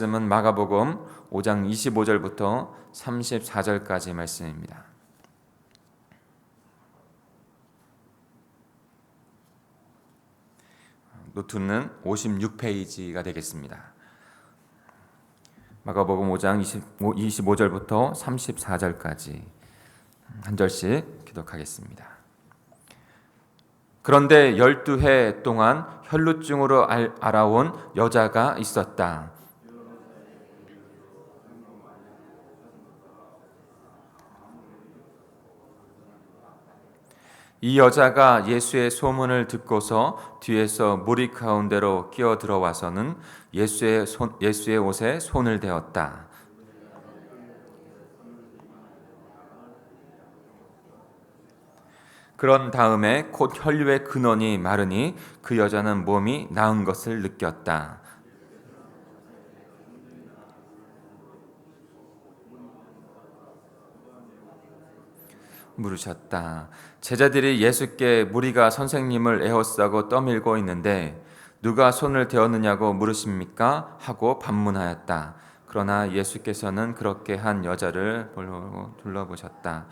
말씀은 마가복음 5장 25절부터 34절까지 말씀입니다. 노트는 56페이지가 되겠습니다. 마가복음 5장 25, 절부터 34절까지 한 절씩 기독하겠습니다. 그런데 12해 동안 혈루증으로 알아온 여자가 있었다. 이 여자가 예수의 소문을 듣고서 뒤에서 무리 가운데로 끼어 들어와서는 예수의, 손, 예수의 옷에 손을 대었다. 그런 다음에 곧 혈류의 근원이 마르니 그 여자는 몸이 나은 것을 느꼈다. 물으셨다. 제자들이 예수께 무리가 선생님을 에워싸고 떠밀고 있는데 누가 손을 대었느냐고 물으십니까? 하고 반문하였다. 그러나 예수께서는 그렇게 한 여자를 둘러보셨다.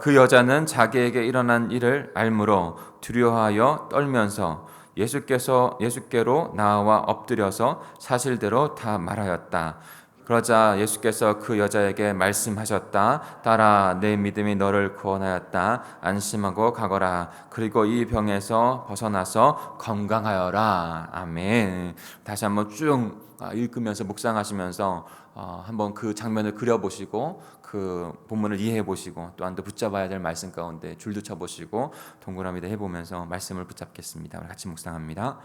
그 여자는 자기에게 일어난 일을 알므로 두려워하여 떨면서 예수께서 예수께로 나와 엎드려서 사실대로 다 말하였다. 그러자 예수께서 그 여자에게 말씀하셨다. 따라 내 믿음이 너를 구원하였다. 안심하고 가거라. 그리고 이 병에서 벗어나서 건강하여라. 아멘. 다시 한번 쭉 읽으면서 묵상하시면서 어, 한번 그 장면을 그려보시고 그 본문을 이해해 보시고 또한 더 붙잡아야 될 말씀 가운데 줄도 쳐보시고 동그라미도 해보면서 말씀을 붙잡겠습니다. 같이 묵상합니다.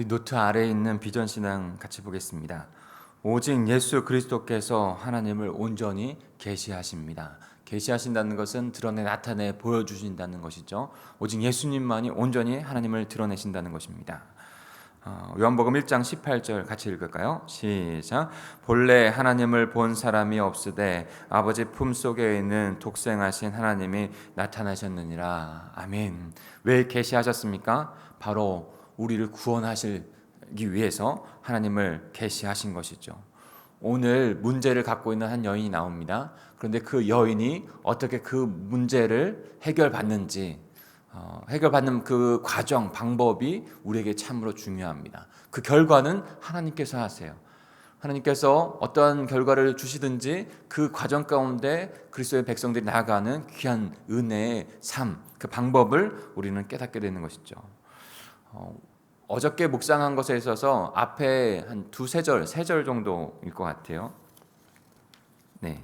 우리 노트 아래에 있는 비전 신앙 같이 보겠습니다. 오직 예수 그리스도께서 하나님을 온전히 계시하십니다. 계시하신다는 것은 드러내 나타내 보여주신다는 것이죠. 오직 예수님만이 온전히 하나님을 드러내신다는 것입니다. 어, 요한복음 1장 18절 같이 읽을까요? 시작. 본래 하나님을 본 사람이 없으되 아버지 품 속에 있는 독생하신 하나님이 나타나셨느니라. 아멘. 왜 계시하셨습니까? 바로 우리를 구원하시기 위해서 하나님을 계시하신 것이죠. 오늘 문제를 갖고 있는 한 여인이 나옵니다. 그런데 그 여인이 어떻게 그 문제를 해결받는지 어, 해결받는 그 과정, 방법이 우리에게 참으로 중요합니다. 그 결과는 하나님께서 하세요. 하나님께서 어떤 결과를 주시든지 그 과정 가운데 그리스도의 백성들이 나아가는 귀한 은혜의 삶, 그 방법을 우리는 깨닫게 되는 것이죠. 어, 어저께 묵상한 것에 있어서 앞에 한 두세 절, 세 절 정도일 것 같아요. 네,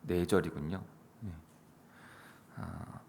네 절이군요. 네. 아,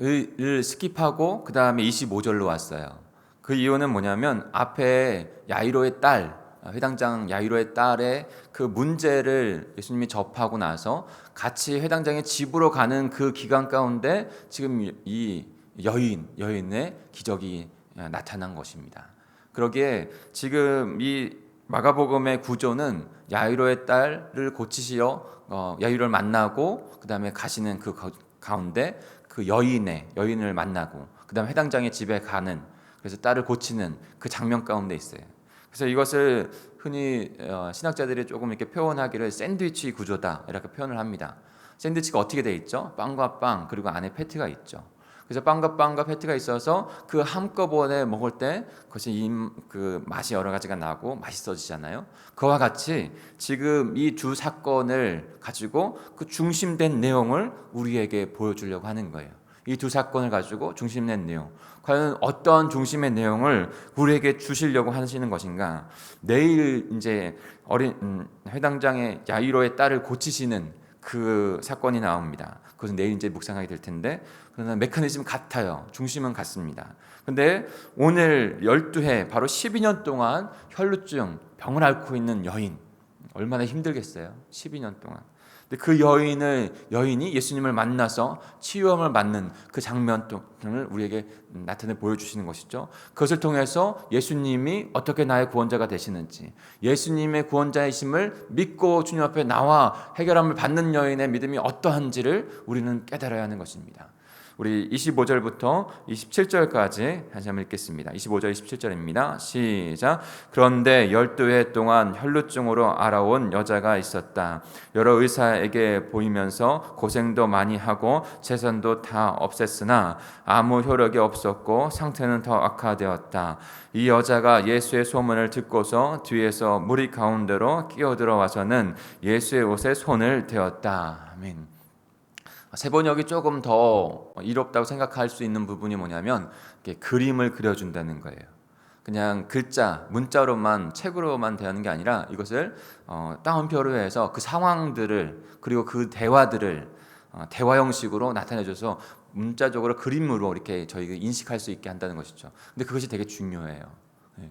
을 스킵하고 그 다음에 25절로 왔어요. 그 이유는 뭐냐면 앞에 야이로의 딸, 회당장 야이로의 딸의 그 문제를 예수님이 접하고 나서 같이 회당장의 집으로 가는 그 기간 가운데 지금 이 여인, 여인의 기적이 나타난 것입니다. 그러기에 지금 이 마가복음의 구조는 야이로의 딸을 고치시어 어, 야이로를 만나고 그 다음에 가시는 그 가운데 그 여인의 여인을 만나고 그다음 해당장의 집에 가는 그래서 딸을 고치는 그 장면 가운데 있어요. 그래서 이것을 흔히 어, 신학자들이 조금 이렇게 표현하기를 샌드위치 구조다 이렇게 표현을 합니다. 샌드위치가 어떻게 돼 있죠? 빵과 빵 그리고 안에 패티가 있죠. 그래서 빵과 빵과 패티가 있어서 그 한꺼번에 먹을 때 그것이 그 맛이 여러 가지가 나고 맛있어지잖아요. 그와 같이 지금 이두 사건을 가지고 그 중심된 내용을 우리에게 보여주려고 하는 거예요. 이 두 사건을 가지고 중심된 내용. 과연 어떤 중심의 내용을 우리에게 주시려고 하시는 것인가? 내일 이제 어린 음, 회당장의 야이로의 딸을 고치시는 그 사건이 나옵니다. 그것은 내일 이제 묵상하게 될 텐데 그러나 메커니즘 같아요. 중심은 같습니다. 근데 오늘 12해 바로 12년 동안 혈루증 병을 앓고 있는 여인 얼마나 힘들겠어요. 12년 동안. 그 여인을 여인이 예수님을 만나서 치유함을 받는 그 장면을 우리에게 나타내 보여주시는 것이죠. 그것을 통해서 예수님이 어떻게 나의 구원자가 되시는지, 예수님의 구원자이심을 믿고 주님 앞에 나와 해결함을 받는 여인의 믿음이 어떠한지를 우리는 깨달아야 하는 것입니다. 우리 25절부터 27절까지 다시 한번 읽겠습니다. 25절 27절입니다. 시작. 그런데 12해 동안 혈루증으로 알아온 여자가 있었다. 여러 의사에게 보이면서 고생도 많이 하고 재산도 다 없앴으나 아무 효력이 없었고 상태는 더 악화되었다. 이 여자가 예수의 소문을 듣고서 뒤에서 무리 가운데로 끼어들어 와서는 예수의 옷에 손을 대었다. 아멘. 세번역이 조금 더 이롭다고 생각할 수 있는 부분이 뭐냐면 그림을 그려준다는 거예요. 그냥 글자, 문자로만 책으로만 대하는 게 아니라 이것을 어, 따옴표로 해서 그 상황들을 그리고 그 대화들을 어, 대화 형식으로 나타내줘서 문자적으로 그림으로 이렇게 저희가 인식할 수 있게 한다는 것이죠. 근데 그것이 되게 중요해요. 예.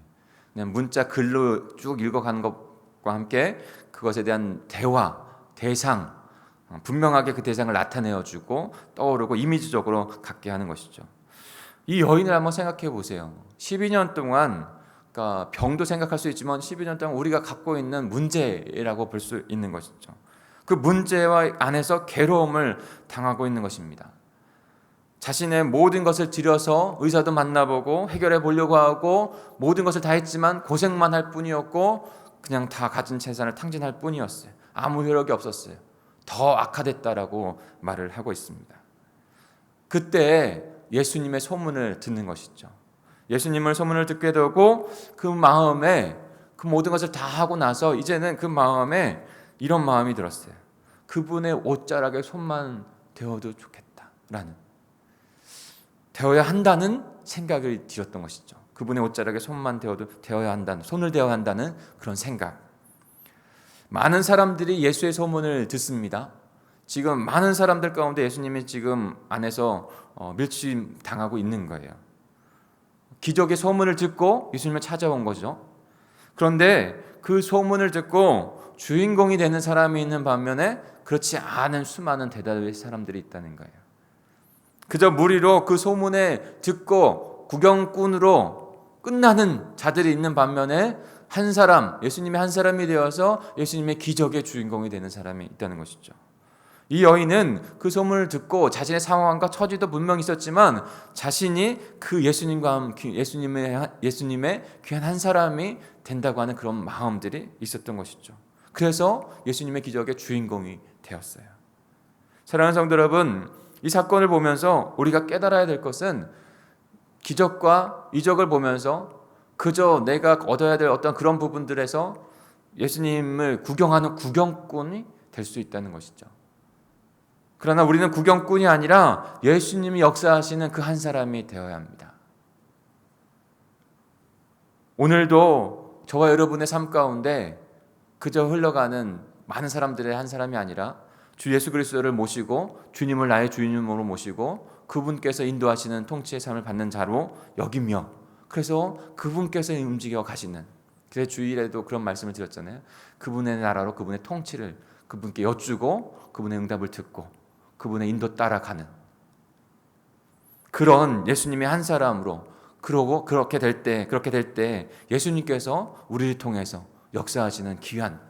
그냥 문자 글로 쭉 읽어가는 것과 함께 그것에 대한 대화, 대상, 어, 분명하게 그 대상을 나타내어 주고 떠오르고 이미지적으로 갖게 하는 것이죠. 이 여인을 한번 생각해 보세요. 12년 동안 그러니까 병도 생각할 수 있지만 12년 동안 우리가 갖고 있는 문제라고 볼 수 있는 것이죠. 그 문제와 안에서 괴로움을 당하고 있는 것입니다. 자신의 모든 것을 들여서 의사도 만나보고 해결해 보려고 하고 모든 것을 다 했지만 고생만 할 뿐이었고 그냥 다 가진 재산을 탕진할 뿐이었어요. 아무 효력이 없었어요. 더 악화됐다라고 말을 하고 있습니다. 그때 예수님의 소문을 듣는 것이죠. 예수님을 소문을 듣게 되고 그 마음에 그 모든 것을 다 하고 나서 이제는 그 마음에 이런 마음이 들었어요. 그분의 옷자락에 손만 대어도 좋겠다라는 되어야 한다는 생각을 들었던 것이죠. 그분의 옷자락에 손만 대어도 되어야 한다는 손을 대어야 한다는 그런 생각. 많은 사람들이 예수의 소문을 듣습니다. 지금 많은 사람들 가운데 예수님이 지금 안에서 어, 밀침 당하고 있는 거예요. 기적의 소문을 듣고 예수님을 찾아온 거죠. 그런데 그 소문을 듣고 주인공이 되는 사람이 있는 반면에 그렇지 않은 수많은 대다수의 사람들이 있다는 거예요. 그저 무리로 그 소문에 듣고 구경꾼으로 끝나는 자들이 있는 반면에 한 사람, 예수님의 한 사람이 되어서 예수님의 기적의 주인공이 되는 사람이 있다는 것이죠. 이 여인은 그 소문을 듣고 자신의 상황과 처지도 분명히 있었지만 자신이 그 예수님과 함께 예수님의 예수님의 귀한 한 사람이 된다고 하는 그런 마음들이 있었던 것이죠. 그래서 예수님의 기적의 주인공이 되었어요. 사랑하는 성도 여러분, 이 사건을 보면서 우리가 깨달아야 될 것은 기적과 이적을 보면서 그저 내가 얻어야 될 어떤 그런 부분들에서 예수님을 구경하는 구경꾼이 될 수 있다는 것이죠. 그러나 우리는 구경꾼이 아니라 예수님이 역사하시는 그 한 사람이 되어야 합니다. 오늘도 저와 여러분의 삶 가운데 그저 흘러가는 많은 사람들의 한 사람이 아니라 주 예수 그리스도를 모시고 주님을 나의 주인으로 모시고 그분께서 인도하시는 통치의 삶을 받는 자로 여기며 그래서 그분께서 움직여 가시는 그래서 주일에도 그런 말씀을 드렸잖아요. 그분의 나라로 그분의 통치를 그분께 여쭈고 그분의 응답을 듣고 그분의 인도 따라가는 그런 예수님의 한 사람으로 그러고 그렇게 될 때 그렇게 될 때 예수님께서 우리를 통해서 역사하시는 귀한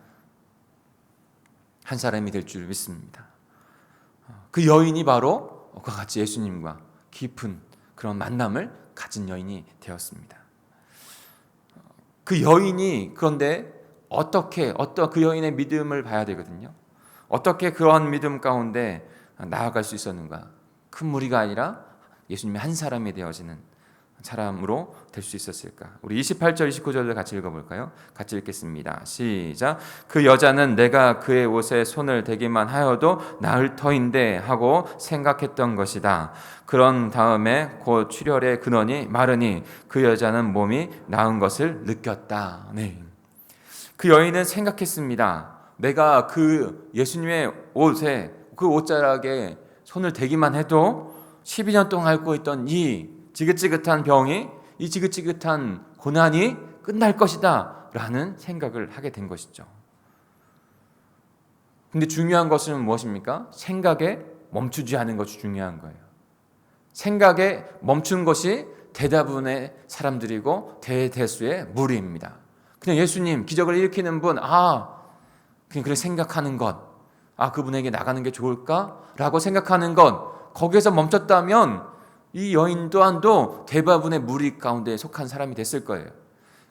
한 사람이 될 줄 믿습니다. 그 여인이 바로 그와 같이 예수님과 깊은 그런 만남을 가진 여인이 되었습니다. 그 여인이 그런데 어떻게 어떤 그 여인의 믿음을 봐야 되거든요. 어떻게 그러한 믿음 가운데 나아갈 수 있었는가? 큰 무리가 아니라 예수님의 한 사람이 되어지는 사람으로 될 수 있었을까? 우리 28절 29절을 같이 읽어볼까요? 같이 읽겠습니다. 시작. 그 여자는 내가 그의 옷에 손을 대기만 하여도 나을 터인데 하고 생각했던 것이다. 그런 다음에 곧 출혈의 근원이 마르니 그 여자는 몸이 나은 것을 느꼈다. 네. 그 여인은 생각했습니다. 내가 그 예수님의 옷에 그 옷자락에 손을 대기만 해도 12년 동안 앓고 있던 이 지긋지긋한 병이 이 지긋지긋한 고난이 끝날 것이다 라는 생각을 하게 된 것이죠. 근데 중요한 것은 무엇입니까? 생각에 멈추지 않은 것이 중요한 거예요. 생각에 멈춘 것이 대다분의 사람들이고 대대수의 무리입니다. 그냥 예수님 기적을 일으키는 분, 아, 그냥 그래 생각하는 것, 아 그분에게 나가는 게 좋을까 라고 생각하는 것, 거기에서 멈췄다면 이 여인 또한도 대부분의 무리 가운데 속한 사람이 됐을 거예요.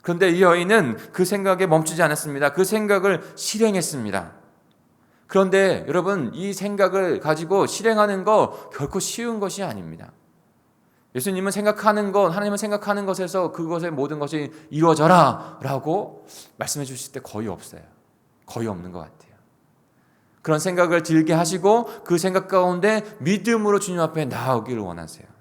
그런데 이 여인은 그 생각에 멈추지 않았습니다. 그 생각을 실행했습니다. 그런데 여러분, 이 생각을 가지고 실행하는 거 결코 쉬운 것이 아닙니다. 예수님은 생각하는 것, 하나님은 생각하는 것에서 그것의 모든 것이 이루어져라 라고 말씀해 주실 때 거의 없어요. 거의 없는 것 같아요. 그런 생각을 들게 하시고 그 생각 가운데 믿음으로 주님 앞에 나오기를 원하세요.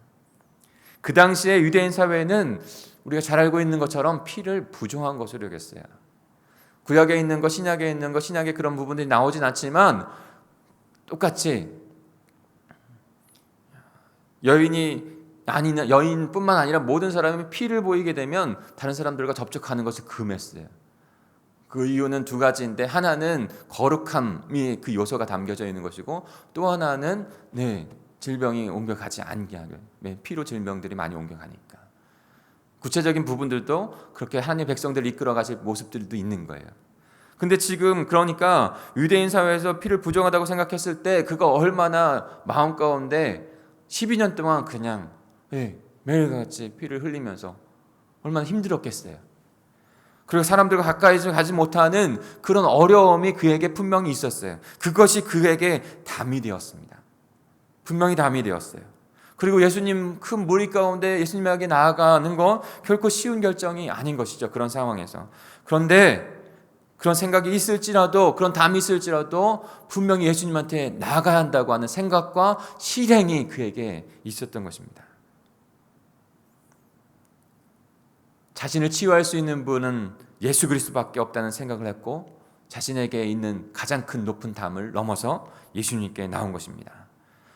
그 당시에 유대인 사회는 우리가 잘 알고 있는 것처럼 피를 부정한 것으로 여겼어요. 구약에 있는 것, 신약에 있는 것, 신약에 그런 부분들이 나오진 않지만 똑같이 여인이 아니는 여인뿐만 아니라 모든 사람이 피를 보이게 되면 다른 사람들과 접촉하는 것을 금했어요. 그 이유는 두 가지인데 하나는 거룩함이 그 요소가 담겨져 있는 것이고 또 하나는 네 질병이 옮겨가지 않게 하는 네, 피로 질병들이 많이 옮겨가니까 구체적인 부분들도 그렇게 하나님 백성들을 이끌어 가실 모습들도 있는 거예요. 근데 지금 그러니까 유대인 사회에서 피를 부정하다고 생각했을 때 그거 얼마나 마음 가운데 12년 동안 그냥 네, 매일같이 피를 흘리면서 얼마나 힘들었겠어요. 그리고 사람들과 가까이 가지 못하는 그런 어려움이 그에게 분명히 있었어요. 그것이 그에게 담이 되었습니다. 분명히 담이 되었어요. 그리고 예수님 큰 무리 가운데 예수님에게 나아가는 건 결코 쉬운 결정이 아닌 것이죠. 그런 상황에서. 그런데 그런 생각이 있을지라도 그런 담이 있을지라도 분명히 예수님한테 나가야 한다고 하는 생각과 실행이 그에게 있었던 것입니다. 자신을 치유할 수 있는 분은 예수 그리스도밖에 없다는 생각을 했고 자신에게 있는 가장 큰 높은 담을 넘어서 예수님께 나온 것입니다.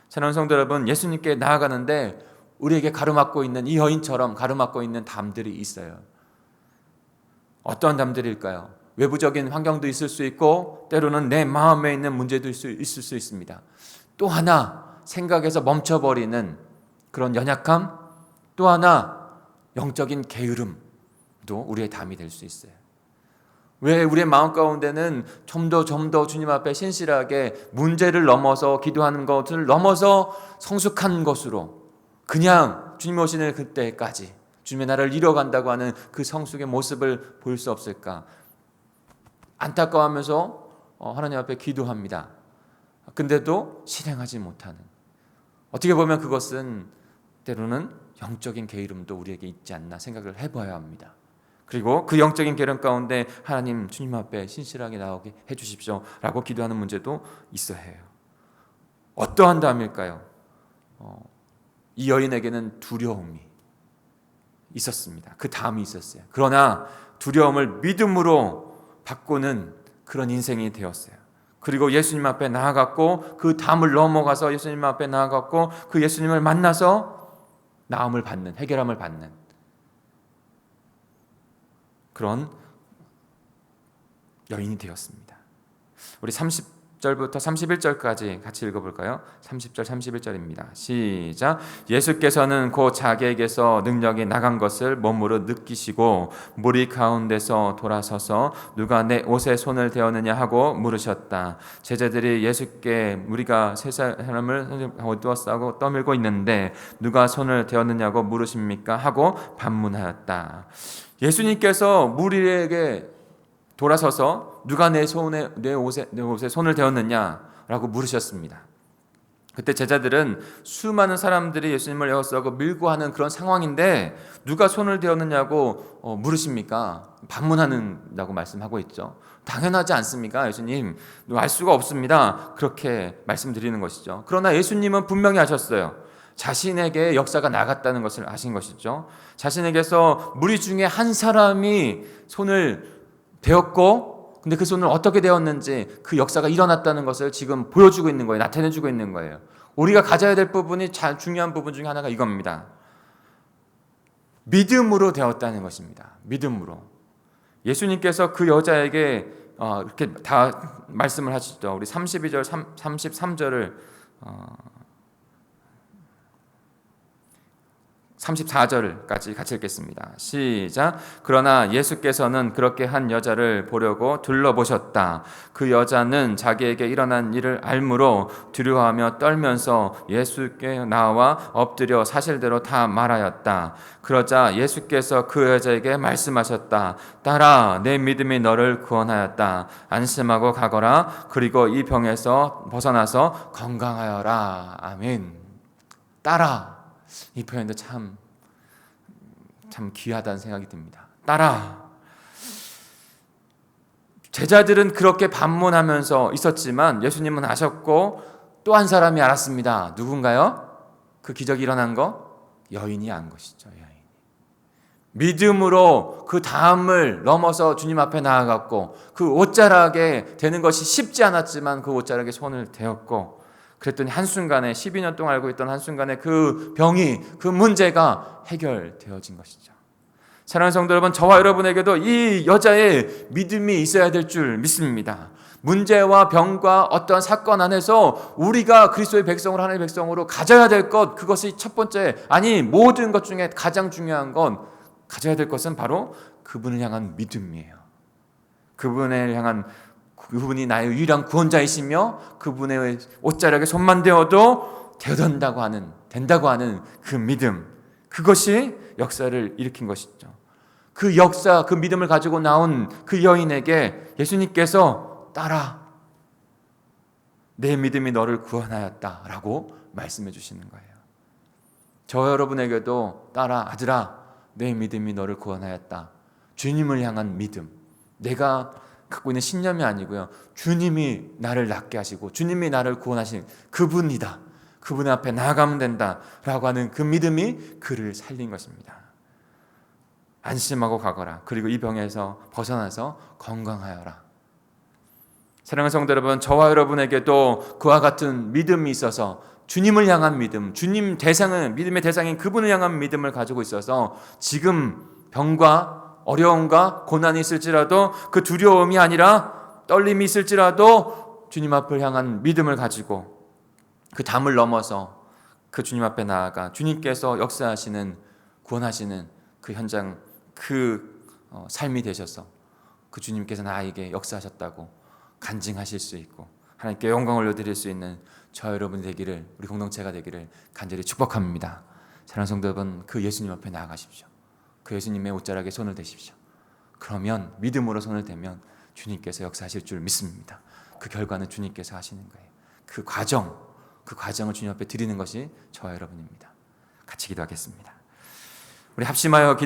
사랑하는 성도 여러분, 예수님께 나아가는데 우리에게 가로막고 있는 이 여인처럼 가로막고 있는 담들이 있어요. 어떠한 담들일까요? 외부적인 환경도 있을 수 있고 때로는 내 마음에 있는 문제도 있을 수 있습니다. 또 하나 생각에서 멈춰버리는 그런 연약함, 또 하나 영적인 게으름, 우리의 담이 될 수 있어요. 왜 우리의 마음 가운데는 좀 더 좀 더 주님 앞에 신실하게 문제를 넘어서 기도하는 것을 넘어서 성숙한 것으로 그냥 주님 오시는 그때까지 주님의 나라를 이뤄간다고 하는 그 성숙의 모습을 볼 수 없을까? 안타까워하면서 어, 하나님 앞에 기도합니다. 근데도 실행하지 못하는. 어떻게 보면 그것은 때로는 영적인 게으름도 우리에게 있지 않나 생각을 해봐야 합니다. 그리고 그 영적인 게으름 가운데 하나님 주님 앞에 신실하게 나오게 해 주십시오라고 기도하는 문제도 있어야 해요. 어떠한 담일까요? 어, 이 여인에게는 두려움이 있었습니다. 그 담이 있었어요. 그러나 두려움을 믿음으로 바꾸는 그런 인생이 되었어요. 그리고 예수님 앞에 나아갔고 그 담을 넘어가서 예수님 앞에 나아갔고 그 예수님을 만나서 나음을 받는 해결함을 받는 그런 여인이 되었습니다. 우리 30 절부터 31절까지 같이 읽어볼까요? 30절, 31절입니다. 시작. 예수께서는 곧 자기에게서 능력이 나간 것을 몸으로 느끼시고 무리 가운데서 돌아서서 누가 내 옷에 손을 대었느냐 하고 물으셨다. 제자들이 예수께 우리가 세 사람을 어두웠다고 떠밀고 있는데 누가 손을 대었느냐고 물으십니까? 하고 반문하였다. 예수님께서 무리에게 돌아서서 누가 내 손에 내 옷에 내 옷에 손을 대었느냐라고 물으셨습니다. 그때 제자들은 수많은 사람들이 예수님을 에워싸고 밀고 하는 그런 상황인데 누가 손을 대었느냐고 어, 물으십니까? 반문하는다고 말씀하고 있죠. 당연하지 않습니까? 예수님 알 수가 없습니다. 그렇게 말씀드리는 것이죠. 그러나 예수님은 분명히 하셨어요. 자신에게 역사가 나갔다는 것을 아신 것이죠. 자신에게서 무리 중에 한 사람이 손을 대었고, 근데 그 손을 어떻게 되었는지 그 역사가 일어났다는 것을 지금 보여주고 있는 거예요. 나타내주고 있는 거예요. 우리가 가져야 될 부분이 잘 중요한 부분 중에 하나가 이겁니다. 믿음으로 되었다는 것입니다. 믿음으로. 예수님께서 그 여자에게 어, 이렇게 다 말씀을 하시죠. 우리 32절, 33절을 어, 34절까지 같이 읽겠습니다. 시작. 그러나 예수께서는 그렇게 한 여자를 보려고 둘러보셨다. 그 여자는 자기에게 일어난 일을 알므로 두려워하며 떨면서 예수께 나와 엎드려 사실대로 다 말하였다. 그러자 예수께서 그 여자에게 말씀하셨다. 딸아, 내 믿음이 너를 구원하였다. 안심하고 가거라. 그리고 이 병에서 벗어나서 건강하여라. 아멘. 딸아. 이 표현도 참, 참 귀하다는 생각이 듭니다. 따라. 제자들은 그렇게 반문하면서 있었지만 예수님은 아셨고 또 한 사람이 알았습니다. 누군가요? 그 기적이 일어난 거? 여인이 안 것이죠. 여인. 믿음으로 그 다음을 넘어서 주님 앞에 나아갔고 그 옷자락에 되는 것이 쉽지 않았지만 그 옷자락에 손을 대었고 그랬더니 한순간에 12년 동안 알고 있던 한순간에 그 병이 그 문제가 해결되어진 것이죠. 사랑하는 성도 여러분, 저와 여러분에게도 이 여자의 믿음이 있어야 될 줄 믿습니다. 문제와 병과 어떠한 사건 안에서 우리가 그리스도의 백성으로 하나님의 백성으로 가져야 될 것, 그것이 첫 번째, 아니 모든 것 중에 가장 중요한 건 가져야 될 것은 바로 그분을 향한 믿음이에요. 그분을 향한 그분이 나의 유일한 구원자이시며 그분의 옷자락에 손만 대어도 되어된다고 하는 된다고 하는 그 믿음 그것이 역사를 일으킨 것이죠. 그 역사 그 믿음을 가지고 나온 그 여인에게 예수님께서 따라 내 믿음이 너를 구원하였다라고 말씀해 주시는 거예요. 저 여러분에게도 따라 아들아 내 믿음이 너를 구원하였다. 주님을 향한 믿음. 내가 갖고 있는 신념이 아니고요. 주님이 나를 낫게 하시고 주님이 나를 구원하신 그분이다. 그분 앞에 나아가면 된다라고 하는 그 믿음이 그를 살린 것입니다. 안심하고 가거라. 그리고 이 병에서 벗어나서 건강하여라. 사랑하는 성도 여러분, 저와 여러분에게도 그와 같은 믿음이 있어서 주님을 향한 믿음, 주님 대상은 믿음의 대상인 그분을 향한 믿음을 가지고 있어서 지금 병과 어려움과 고난이 있을지라도 그 두려움이 아니라 떨림이 있을지라도 주님 앞을 향한 믿음을 가지고 그 담을 넘어서 그 주님 앞에 나아가 주님께서 역사하시는 구원하시는 그 현장 그 어, 삶이 되셔서 그 주님께서 나에게 역사하셨다고 간증하실 수 있고 하나님께 영광을 올려드릴 수 있는 저 여러분 되기를 우리 공동체가 되기를 간절히 축복합니다. 사랑하는 성도 여러분 그 예수님 앞에 나아가십시오. 그 예수님의 옷자락에 손을 대십시오. 그러면 믿음으로 손을 대면 주님께서 역사하실 줄 믿습니다. 그 결과는 주님께서 하시는 거예요. 그 과정, 그 과정을 주님 앞에 드리는 것이 저와 여러분입니다. 같이 기도하겠습니다. 우리 합심하여 기